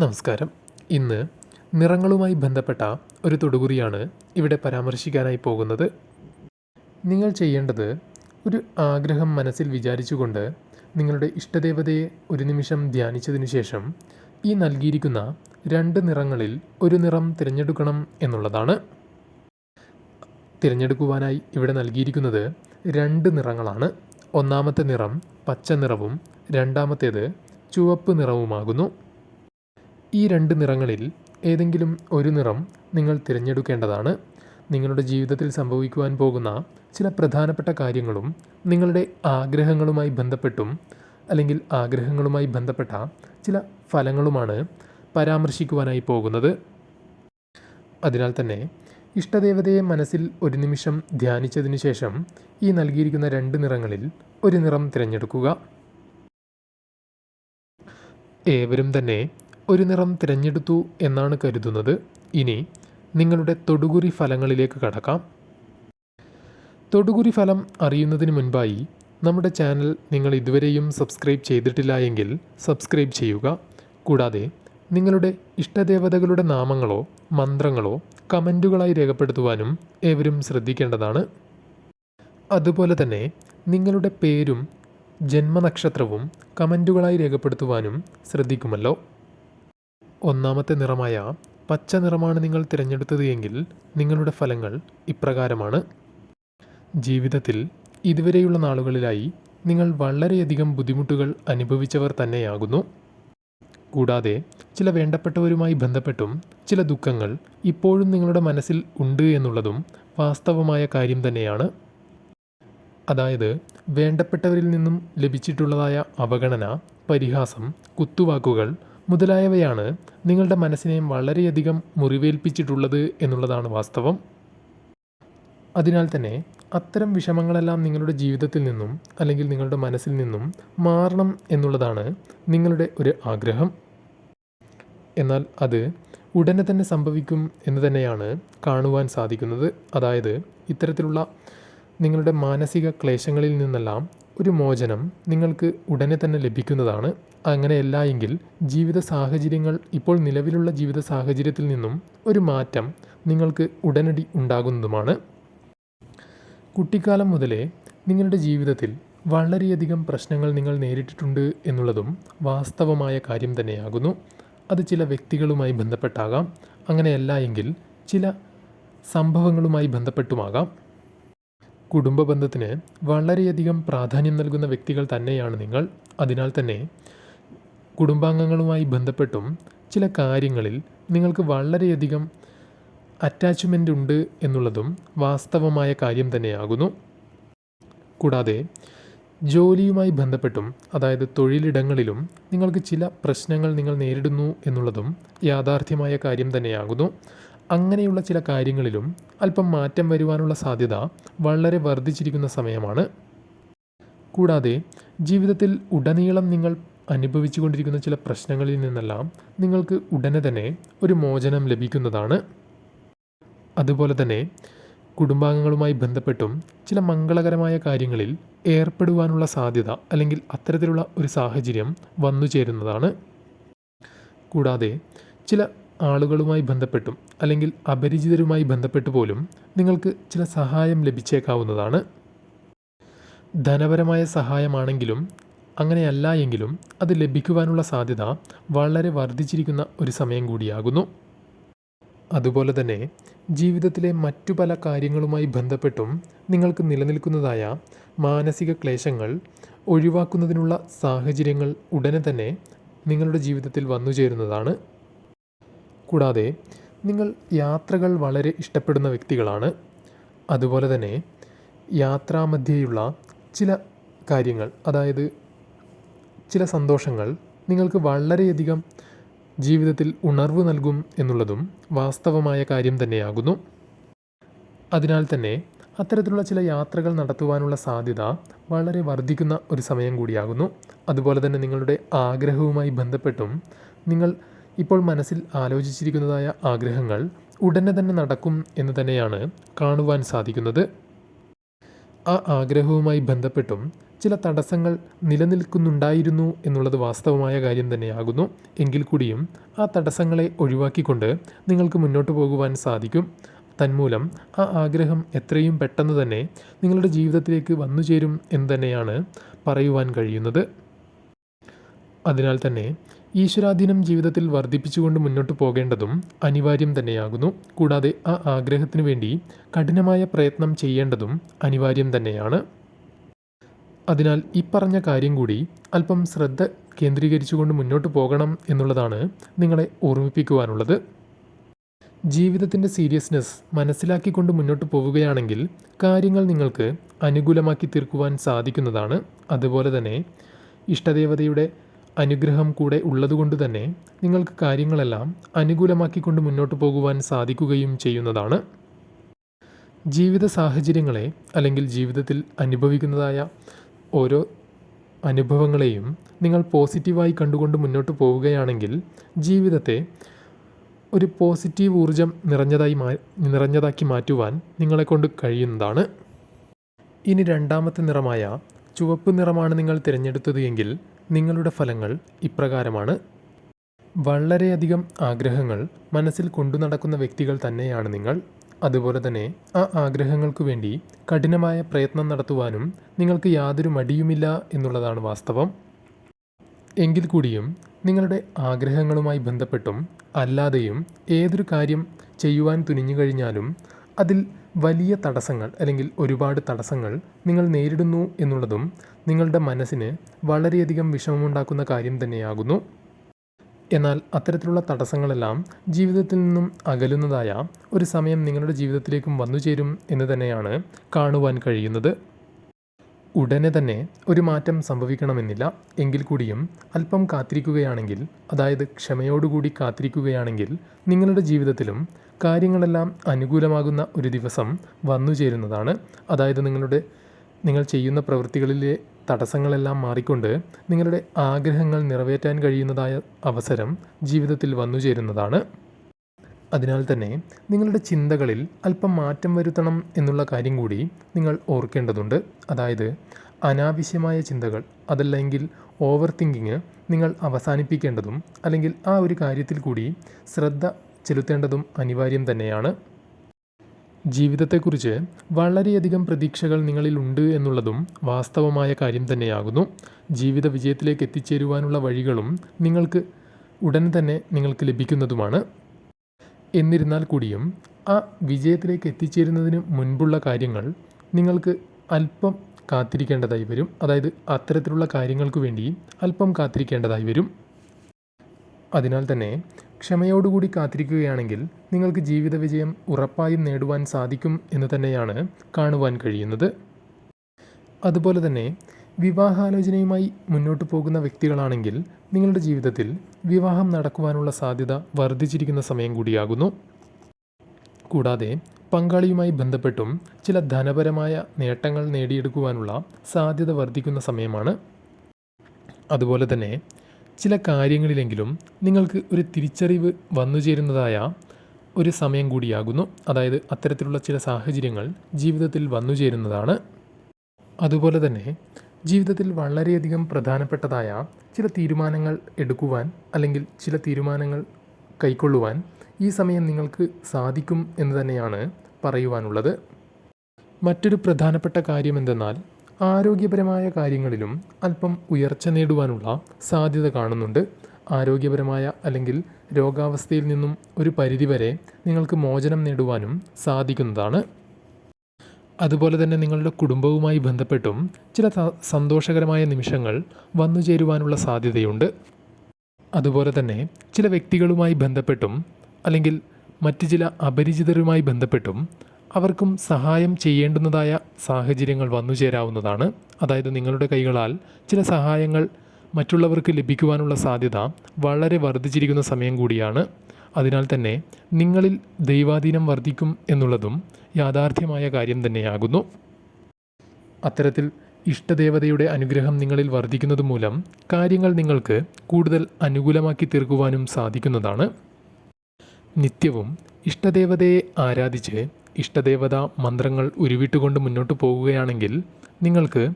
നമസ്കാരം. ഇന്ന് നിറങ്ങളുമായി ബന്ധപ്പെട്ട ഒരു തൊടുകുറിയാണ് ഇവിടെ പരാമർശിക്കാനായി പോകുന്നത്. നിങ്ങൾ ചെയ്യേണ്ടത് ഒരു ആഗ്രഹം മനസ്സിൽ വിചാരിച്ചുകൊണ്ട് നിങ്ങളുടെ ഇഷ്ടദേവതയെ ഒരു നിമിഷം ധ്യാനിച്ചതിനു ശേഷം ഈ നൽകിയിരിക്കുന്ന രണ്ട് നിറങ്ങളിൽ ഒരു നിറം തിരഞ്ഞെടുക്കണം എന്നുള്ളതാണ്. തിരഞ്ഞെടുക്കുവാനായി ഇവിടെ നൽകിയിരിക്കുന്നത് രണ്ട് നിറങ്ങളാണ്. ഒന്നാമത്തെ നിറം പച്ച നിറവും രണ്ടാമത്തേത് ചുവപ്പ് നിറവുമാകുന്നു. ഈ രണ്ട് നിറങ്ങളിൽ ഏതെങ്കിലും ഒരു നിറം നിങ്ങൾ തിരഞ്ഞെടുക്കേണ്ടതാണ്. നിങ്ങളുടെ ജീവിതത്തിൽ സംഭവിക്കുവാൻ പോകുന്ന ചില പ്രധാനപ്പെട്ട കാര്യങ്ങളും നിങ്ങളുടെ ആഗ്രഹങ്ങളുമായി ബന്ധപ്പെട്ടും അല്ലെങ്കിൽ ആഗ്രഹങ്ങളുമായി ബന്ധപ്പെട്ട ചില ഫലങ്ങളുമാണ് പരാമർശിക്കുവാനായി പോകുന്നത്. അതിനാൽ തന്നെ ഇഷ്ടദേവതയെ മനസ്സിൽ ഒരു നിമിഷം ധ്യാനിച്ചതിന് ശേഷം ഈ നൽകിയിരിക്കുന്ന രണ്ട് നിറങ്ങളിൽ ഒരു നിറം തിരഞ്ഞെടുക്കുക. ഏവരും തന്നെ ഒരു നിറം തിരഞ്ഞെടുത്തു എന്നാണ് കരുതുന്നത്. ഇനി നിങ്ങളുടെ തൊടുകുരി ഫലങ്ങളിലേക്ക് കടക്കാം. തൊടുകുരി ഫലം അറിയുന്നതിന് മുൻപായി നമ്മുടെ ചാനൽ നിങ്ങൾ ഇതുവരെയും സബ്സ്ക്രൈബ് ചെയ്തിട്ടില്ല എങ്കിൽ സബ്സ്ക്രൈബ് ചെയ്യുക. കൂടാതെ നിങ്ങളുടെ ഇഷ്ടദേവതകളുടെ നാമങ്ങളോ മന്ത്രങ്ങളോ കമന്റുകളായി രേഖപ്പെടുത്തുവാനും ഏവരും ശ്രദ്ധിക്കേണ്ടതാണ്. അതുപോലെ തന്നെ നിങ്ങളുടെ പേരും ജന്മനക്ഷത്രവും കമന്റുകളായി രേഖപ്പെടുത്തുവാനും ശ്രദ്ധിക്കുമല്ലോ. ഒന്നാമത്തെ നിറമായ പച്ച നിറമാണ് നിങ്ങൾ തിരഞ്ഞെടുത്തത് എങ്കിൽ നിങ്ങളുടെ ഫലങ്ങൾ ഇപ്രകാരമാണ്. ജീവിതത്തിൽ ഇതുവരെയുള്ള നാളുകളിലായി നിങ്ങൾ വളരെയധികം ബുദ്ധിമുട്ടുകൾ അനുഭവിച്ചവർ തന്നെയാകുന്നു. കൂടാതെ ചില വേണ്ടപ്പെട്ടവരുമായി ബന്ധപ്പെട്ടും ചില ദുഃഖങ്ങൾ ഇപ്പോഴും നിങ്ങളുടെ മനസ്സിൽ ഉണ്ട് എന്നുള്ളതും വാസ്തവമായ കാര്യം തന്നെയാണ്. അതായത് വേണ്ടപ്പെട്ടവരിൽ നിന്നും ലഭിച്ചിട്ടുള്ളതായ അവഗണന പരിഹാസം കുത്തുവാക്കുകൾ മുതലായവയാണ് നിങ്ങളുടെ മനസ്സിനെ വളരെയധികം മുറിവേൽപ്പിച്ചിട്ടുള്ളത് എന്നുള്ളതാണ് വാസ്തവം. അതിനാൽ തന്നെ അത്തരം വിഷമങ്ങളെല്ലാം നിങ്ങളുടെ ജീവിതത്തിൽ നിന്നും അല്ലെങ്കിൽ നിങ്ങളുടെ മനസ്സിൽ നിന്നും മാറണം എന്നുള്ളതാണ് നിങ്ങളുടെ ഒരു ആഗ്രഹം. എന്നാൽ അത് ഉടനെ തന്നെ സംഭവിക്കും എന്ന് തന്നെയാണ് കാണുവാൻ സാധിക്കുന്നത്. അതായത് ഇത്തരത്തിലുള്ള നിങ്ങളുടെ മാനസിക ക്ലേശങ്ങളിൽ നിന്നെല്ലാം ഒരു മോചനം നിങ്ങൾക്ക് ഉടനെ തന്നെ ലഭിക്കുന്നതാണ്. അങ്ങനെയല്ല എങ്കിൽ ജീവിത സാഹചര്യങ്ങൾ ഇപ്പോൾ നിലവിലുള്ള ജീവിത സാഹചര്യത്തിൽ നിന്നും ഒരു മാറ്റം നിങ്ങൾക്ക് ഉടനടി ഉണ്ടാകുന്നതുമാണ്. കുട്ടിക്കാലം മുതലേ നിങ്ങളുടെ ജീവിതത്തിൽ വളരെയധികം പ്രശ്നങ്ങൾ നിങ്ങൾ നേരിട്ടിട്ടുണ്ട് എന്നുള്ളതും വാസ്തവമായ കാര്യം തന്നെയാകുന്നു. അത് ചില വ്യക്തികളുമായി ബന്ധപ്പെട്ടാകാം. അങ്ങനെയല്ല എങ്കിൽ ചില സംഭവങ്ങളുമായി ബന്ധപ്പെട്ടുമാകാം. കുടുംബ ബന്ധത്തിന് വളരെയധികം പ്രാധാന്യം നൽകുന്ന വ്യക്തികൾ തന്നെയാണ് നിങ്ങൾ. അതിനാൽ തന്നെ കുടുംബാംഗങ്ങളുമായി ബന്ധപ്പെട്ടും ചില കാര്യങ്ങളിൽ നിങ്ങൾക്ക് വളരെയധികം അറ്റാച്ച്മെന്റ് ഉണ്ട് എന്നുള്ളതും വാസ്തവമായ കാര്യം തന്നെയാകുന്നു. കൂടാതെ ജോലിയുമായി ബന്ധപ്പെട്ടും അതായത് തൊഴിലിടങ്ങളിലും നിങ്ങൾക്ക് ചില പ്രശ്നങ്ങൾ നിങ്ങൾ നേരിടുന്നു എന്നുള്ളതും യാഥാർത്ഥ്യമായ കാര്യം തന്നെയാകുന്നു. അങ്ങനെയുള്ള ചില കാര്യങ്ങളിലും അല്പം മാറ്റം വരുവാനുള്ള സാധ്യത വളരെ വർദ്ധിച്ചിരിക്കുന്ന സമയമാണ്. കൂടാതെ ജീവിതത്തിൽ ഉടനീളം നിങ്ങൾ അനുഭവിച്ചുകൊണ്ടിരിക്കുന്ന ചില പ്രശ്നങ്ങളിൽ നിന്നെല്ലാം നിങ്ങൾക്ക് ഉടനെ തന്നെ ഒരു മോചനം ലഭിക്കുന്നതാണ്. അതുപോലെ തന്നെ കുടുംബാംഗങ്ങളുമായി ബന്ധപ്പെട്ടും ചില മംഗളകരമായ കാര്യങ്ങളിൽ ഏർപ്പെടുവാനുള്ള സാധ്യത അല്ലെങ്കിൽ അത്തരത്തിലുള്ള ഒരു സാഹചര്യം വന്നു ചേരുന്നതാണ് കൂടാതെ ചില ആളുകളുമായി ബന്ധപ്പെട്ടും അല്ലെങ്കിൽ അപരിചിതരുമായി ബന്ധപ്പെട്ട് പോലും നിങ്ങൾക്ക് ചില സഹായം ലഭിച്ചേക്കാവുന്നതാണ്. ധനപരമായ സഹായമാണെങ്കിലും അങ്ങനെയല്ല എങ്കിലും അത് ലഭിക്കുവാനുള്ള സാധ്യത വളരെ വർദ്ധിച്ചിരിക്കുന്ന ഒരു സമയം കൂടിയാകുന്നു. അതുപോലെ തന്നെ ജീവിതത്തിലെ മറ്റു പല കാര്യങ്ങളുമായി ബന്ധപ്പെട്ടും നിങ്ങൾക്ക് നിലനിൽക്കുന്നതായ മാനസിക ക്ലേശങ്ങൾ ഒഴിവാക്കുന്നതിനുള്ള സാഹചര്യങ്ങൾ ഉടനെ തന്നെ നിങ്ങളുടെ ജീവിതത്തിൽ വന്നു ചേരുന്നതാണ് കൂടാതെ നിങ്ങൾ യാത്രകൾ വളരെ ഇഷ്ടപ്പെടുന്ന വ്യക്തികളാണ്. അതുപോലെ തന്നെ യാത്രാമധ്യേയുള്ള ചില കാര്യങ്ങൾ അതായത് ചില സന്തോഷങ്ങൾ നിങ്ങൾക്ക് വളരെയധികം ജീവിതത്തിൽ ഉണർവ് നൽകും എന്നുള്ളതും വാസ്തവമായ കാര്യം തന്നെയാകുന്നു. അതിനാൽ തന്നെ അത്തരത്തിലുള്ള ചില യാത്രകൾ നടത്തുവാനുള്ള സാധ്യത വളരെ വർദ്ധിക്കുന്ന ഒരു സമയം കൂടിയാകുന്നു. അതുപോലെ തന്നെ നിങ്ങളുടെ ആഗ്രഹവുമായി ബന്ധപ്പെട്ടും നിങ്ങൾ ഇപ്പോൾ മനസ്സിൽ ആലോചിച്ചിരിക്കുന്നതായ ആഗ്രഹങ്ങൾ ഉടനെ തന്നെ നടക്കും എന്ന് തന്നെയാണ് കാണുവാൻ സാധിക്കുന്നത്. ആ ആഗ്രഹവുമായി ബന്ധപ്പെട്ടും ചില തടസ്സങ്ങൾ നിലനിൽക്കുന്നുണ്ടായിരുന്നു എന്നുള്ളത് വാസ്തവമായ കാര്യം തന്നെയാകുന്നു. എങ്കിൽ കൂടിയും ആ തടസ്സങ്ങളെ ഒഴിവാക്കിക്കൊണ്ട് നിങ്ങൾക്ക് മുന്നോട്ട് പോകുവാൻ സാധിക്കും. തന്മൂലം ആ ആഗ്രഹം എത്രയും പെട്ടെന്ന് തന്നെ നിങ്ങളുടെ ജീവിതത്തിലേക്ക് വന്നു ചേരും എന്ന് തന്നെയാണ് പറയുവാൻ കഴിയുന്നത്. അതിനാൽ തന്നെ ഈശ്വരാധീനം ജീവിതത്തിൽ വർദ്ധിപ്പിച്ചുകൊണ്ട് മുന്നോട്ട് പോകേണ്ടതും അനിവാര്യം തന്നെയാകുന്നു. കൂടാതെ ആ ആഗ്രഹത്തിനു വേണ്ടി കഠിനമായ പ്രയത്നം ചെയ്യേണ്ടതും അനിവാര്യം തന്നെയാണ്. അതിനാൽ ഈ പറഞ്ഞ കാര്യം കൂടി അല്പം ശ്രദ്ധ കേന്ദ്രീകരിച്ചുകൊണ്ട് മുന്നോട്ട് പോകണം എന്നുള്ളതാണ് നിങ്ങളെ ഓർമ്മിപ്പിക്കുവാനുള്ളത്. ജീവിതത്തിന്റെ സീരിയസ്നെസ് മനസ്സിലാക്കിക്കൊണ്ട് മുന്നോട്ട് പോവുകയാണെങ്കിൽ കാര്യങ്ങൾ നിങ്ങൾക്ക് അനുകൂലമാക്കി തീർക്കുവാൻ സാധിക്കുന്നതാണ്. അതുപോലെ തന്നെ ഇഷ്ടദേവതയുടെ അനുഗ്രഹം കൂടെ ഉള്ളതുകൊണ്ട് തന്നെ നിങ്ങൾക്ക് കാര്യങ്ങളെല്ലാം അനുകൂലമാക്കിക്കൊണ്ട് മുന്നോട്ട് പോകുവാൻ സാധിക്കുകയും ചെയ്യുന്നതാണ്. ജീവിത സാഹചര്യങ്ങളെ അല്ലെങ്കിൽ ജീവിതത്തിൽ അനുഭവിക്കുന്നതായ ഓരോ അനുഭവങ്ങളെയും നിങ്ങൾ പോസിറ്റീവായി കണ്ടുകൊണ്ട് മുന്നോട്ട് പോവുകയാണെങ്കിൽ ജീവിതത്തെ ഒരു പോസിറ്റീവ് ഊർജം നിറഞ്ഞതായി മാ നിറഞ്ഞതാക്കി മാറ്റുവാൻ നിങ്ങളെക്കൊണ്ട് കഴിയുന്നതാണ്. ഇനി രണ്ടാമത്തെ നിറമായ ചുവപ്പ് നിറമാണ് നിങ്ങൾ തിരഞ്ഞെടുത്തത് എങ്കിൽ നിങ്ങളുടെ ഫലങ്ങൾ ഇപ്രകാരമാണ്. വളരെയധികം ആഗ്രഹങ്ങൾ മനസ്സിൽ കൊണ്ടു നടക്കുന്ന വ്യക്തികൾ തന്നെയാണ് നിങ്ങൾ. അതുപോലെ തന്നെ ആ ആഗ്രഹങ്ങൾക്ക് വേണ്ടി കഠിനമായ പ്രയത്നം നടത്തുവാനും നിങ്ങൾക്ക് യാതൊരു മടിയുമില്ല എന്നുള്ളതാണ് വാസ്തവം. എങ്കിൽ കൂടിയും നിങ്ങളുടെ ആഗ്രഹങ്ങളുമായി ബന്ധപ്പെട്ടും അല്ലാതെയും ഏതൊരു കാര്യം ചെയ്യുവാൻ തുനിഞ്ഞു കഴിഞ്ഞാലും അതിൽ വലിയ തടസ്സങ്ങൾ അല്ലെങ്കിൽ ഒരുപാട് തടസ്സങ്ങൾ നിങ്ങൾ നേരിടുന്നു എന്നുള്ളതും നിങ്ങളുടെ മനസ്സിന് വളരെയധികം വിഷമമുണ്ടാക്കുന്ന കാര്യം തന്നെയാകുന്നു. എന്നാൽ അത്തരത്തിലുള്ള തടസ്സങ്ങളെല്ലാം ജീവിതത്തിൽ നിന്നും അകലുന്നതായ ഒരു സമയം നിങ്ങളുടെ ജീവിതത്തിലേക്കും വന്നു ചേരും എന്ന് തന്നെയാണ് കാണുവാൻ കഴിയുന്നത്. ഉടനെ തന്നെ ഒരു മാറ്റം സംഭവിക്കണമെന്നില്ല. എങ്കിൽ കൂടിയും അല്പം കാത്തിരിക്കുകയാണെങ്കിൽ അതായത് ക്ഷമയോടുകൂടി കാത്തിരിക്കുകയാണെങ്കിൽ നിങ്ങളുടെ ജീവിതത്തിലും കാര്യങ്ങളെല്ലാം അനുകൂലമാകുന്ന ഒരു ദിവസം വന്നു ചേരുന്നതാണ്. അതായത് നിങ്ങളുടെ നിങ്ങൾ ചെയ്യുന്ന പ്രവൃത്തികളിലെ തടസ്സങ്ങളെല്ലാം മാറിക്കൊണ്ട് നിങ്ങളുടെ ആഗ്രഹങ്ങൾ നിറവേറ്റാൻ കഴിയുന്നതായ അവസരം ജീവിതത്തിൽ വന്നു ചേരുന്നതാണ്. അതിനാൽ തന്നെ നിങ്ങളുടെ ചിന്തകളിൽ അല്പം മാറ്റം വരുത്തണം എന്നുള്ള കാര്യം കൂടി നിങ്ങൾ ഓർക്കേണ്ടതുണ്ട്. അതായത് അനാവശ്യമായ ചിന്തകൾ അതല്ലെങ്കിൽ ഓവർ തിങ്കിങ് നിങ്ങൾ അവസാനിപ്പിക്കേണ്ടതും അല്ലെങ്കിൽ ആ ഒരു കാര്യത്തിൽ കൂടി ശ്രദ്ധ ചെലുത്തേണ്ടതും അനിവാര്യം തന്നെയാണ്. ജീവിതത്തെക്കുറിച്ച് വളരെയധികം പ്രതീക്ഷകൾ നിങ്ങളിൽ ഉണ്ട് എന്നുള്ളതും വാസ്തവമായ കാര്യം തന്നെയാകുന്നു. ജീവിത വിജയത്തിലേക്ക് എത്തിച്ചേരുവാനുള്ള വഴികളും നിങ്ങൾക്ക് ഉടൻ തന്നെ നിങ്ങൾക്ക് ലഭിക്കുന്നതുമാണ്. എന്നിരുന്നാൽ കൂടിയും ആ വിജയത്തിലേക്ക് എത്തിച്ചേരുന്നതിന് മുൻപുള്ള കാര്യങ്ങൾ നിങ്ങൾക്ക് അല്പം കാത്തിരിക്കേണ്ടതായി വരും. അതായത് അത്തരത്തിലുള്ള കാര്യങ്ങൾക്ക് വേണ്ടി അല്പം കാത്തിരിക്കേണ്ടതായി വരും. അതിനാൽ തന്നെ ക്ഷമയോടുകൂടി കാത്തിരിക്കുകയാണെങ്കിൽ നിങ്ങൾക്ക് ജീവിത വിജയം ഉറപ്പായും നേടുവാൻ സാധിക്കും എന്ന് തന്നെയാണ് കാണുവാൻ കഴിയുന്നത്. അതുപോലെ തന്നെ വിവാഹാലോചനയുമായി മുന്നോട്ട് പോകുന്ന വ്യക്തികളാണെങ്കിൽ നിങ്ങളുടെ ജീവിതത്തിൽ വിവാഹം നടക്കുവാനുള്ള സാധ്യത വർദ്ധിച്ചിരിക്കുന്ന സമയം കൂടിയാകുന്നു. കൂടാതെ പങ്കാളിയുമായി ബന്ധപ്പെട്ടും ചില ധനപരമായ നേട്ടങ്ങൾ നേടിയെടുക്കുവാനുള്ള സാധ്യത വർദ്ധിക്കുന്ന സമയമാണ്. അതുപോലെ തന്നെ ചില കാര്യങ്ങളിലെങ്കിലും നിങ്ങൾക്ക് ഒരു തിരിച്ചറിവ് വന്നു ചേരുന്നതായ ഒരു സമയം കൂടിയാകുന്നു. അതായത് അത്തരത്തിലുള്ള ചില സാഹചര്യങ്ങൾ ജീവിതത്തിൽ വന്നു ചേരുന്നതാണ്. അതുപോലെ തന്നെ ജീവിതത്തിൽ വളരെയധികം പ്രധാനപ്പെട്ടതായ ചില തീരുമാനങ്ങൾ എടുക്കുവാൻ അല്ലെങ്കിൽ ചില തീരുമാനങ്ങൾ കൈക്കൊള്ളുവാൻ ഈ സമയം നിങ്ങൾക്ക് സാധിക്കും എന്ന് തന്നെയാണ് പറയുവാനുള്ളത്. മറ്റൊരു പ്രധാനപ്പെട്ട കാര്യം എന്തെന്നാൽ ആരോഗ്യപരമായ കാര്യങ്ങളിലും അല്പം ഉയർച്ച നേടുവാനുള്ള സാധ്യത കാണുന്നുണ്ട്. ആരോഗ്യപരമായ അല്ലെങ്കിൽ രോഗാവസ്ഥയിൽ നിന്നും ഒരു പരിധിവരെ നിങ്ങൾക്ക് മോചനം നേടുവാനും സാധിക്കുന്നതാണ്. അതുപോലെ തന്നെ നിങ്ങളുടെ കുടുംബവുമായി ബന്ധപ്പെട്ടും ചില സന്തോഷകരമായ നിമിഷങ്ങൾ വന്നു ചേരുവാനുള്ള സാധ്യതയുണ്ട്. അതുപോലെ തന്നെ ചില വ്യക്തികളുമായി ബന്ധപ്പെട്ടും അല്ലെങ്കിൽ മറ്റ് ചില അപരിചിതരുമായി ബന്ധപ്പെട്ടും അവർക്കും സഹായം ചെയ്യേണ്ടുന്നതായ സാഹചര്യങ്ങൾ വന്നു ചേരാവുന്നതാണ്. അതായത് നിങ്ങളുടെ കൈകളാൽ ചില സഹായങ്ങൾ മറ്റുള്ളവർക്ക് ലഭിക്കുവാനുള്ള സാധ്യത വളരെ വർദ്ധിച്ചിരിക്കുന്ന സമയം കൂടിയാണ്. അതിനാൽ തന്നെ നിങ്ങളിൽ ദൈവാധീനം വർദ്ധിക്കും എന്നുള്ളതും യാഥാർത്ഥ്യമായ കാര്യം തന്നെയാകുന്നു. അത്തരത്തിൽ ഇഷ്ടദേവതയുടെ അനുഗ്രഹം നിങ്ങളിൽ വർദ്ധിക്കുന്നത് മൂലം കാര്യങ്ങൾ നിങ്ങൾക്ക് കൂടുതൽ അനുകൂലമാക്കി തീർക്കുവാനും സാധിക്കുന്നതാണ്. നിത്യവും ഇഷ്ടദേവതയെ ആരാധിച്ച് ഇഷ്ടദേവത മന്ത്രങ്ങൾ ഉരുവിട്ടുകൊണ്ട് മുന്നോട്ട് പോകുകയാണെങ്കിൽ നിങ്ങൾക്ക്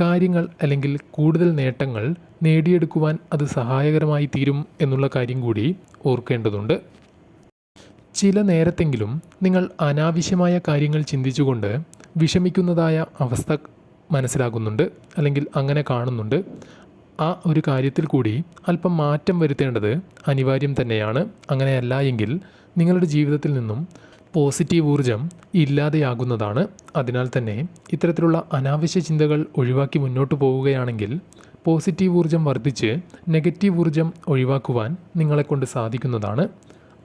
കാര്യങ്ങൾ അല്ലെങ്കിൽ കൂടുതൽ നേട്ടങ്ങൾ നേടിയെടുക്കുവാൻ അത് സഹായകരമായി തീരും എന്നുള്ള കാര്യം കൂടി ഓർക്കേണ്ടതുണ്ട്. ചില നേരത്തെങ്കിലും നിങ്ങൾ അനാവശ്യമായ കാര്യങ്ങൾ ചിന്തിച്ചുകൊണ്ട് വിഷമിക്കുന്നതായ അവസ്ഥ മനസ്സിലാകുന്നുണ്ട് അല്ലെങ്കിൽ അങ്ങനെ കാണുന്നുണ്ട്. ആ ഒരു കാര്യത്തിൽ കൂടി അല്പം മാറ്റം വരുത്തേണ്ടത് അനിവാര്യം തന്നെയാണ്. അങ്ങനെയല്ല എങ്കിൽ നിങ്ങളുടെ ജീവിതത്തിൽ നിന്നും പോസിറ്റീവ് ഊർജം ഇല്ലാതെയാകുന്നതാണ്. അതിനാൽ തന്നെ ഇത്തരത്തിലുള്ള അനാവശ്യ ചിന്തകൾ ഒഴിവാക്കി മുന്നോട്ട് പോവുകയാണെങ്കിൽ പോസിറ്റീവ് ഊർജം വർദ്ധിച്ച് നെഗറ്റീവ് ഊർജം ഒഴിവാക്കുവാൻ നിങ്ങളെക്കൊണ്ട് സാധിക്കുന്നതാണ്.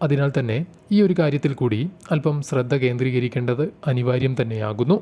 അതിനാൽ തന്നെ ഈ ഒരു കാര്യത്തിൽ കൂടി അല്പം ശ്രദ്ധ കേന്ദ്രീകരിക്കേണ്ടത് അനിവാര്യം തന്നെയാകുന്നു.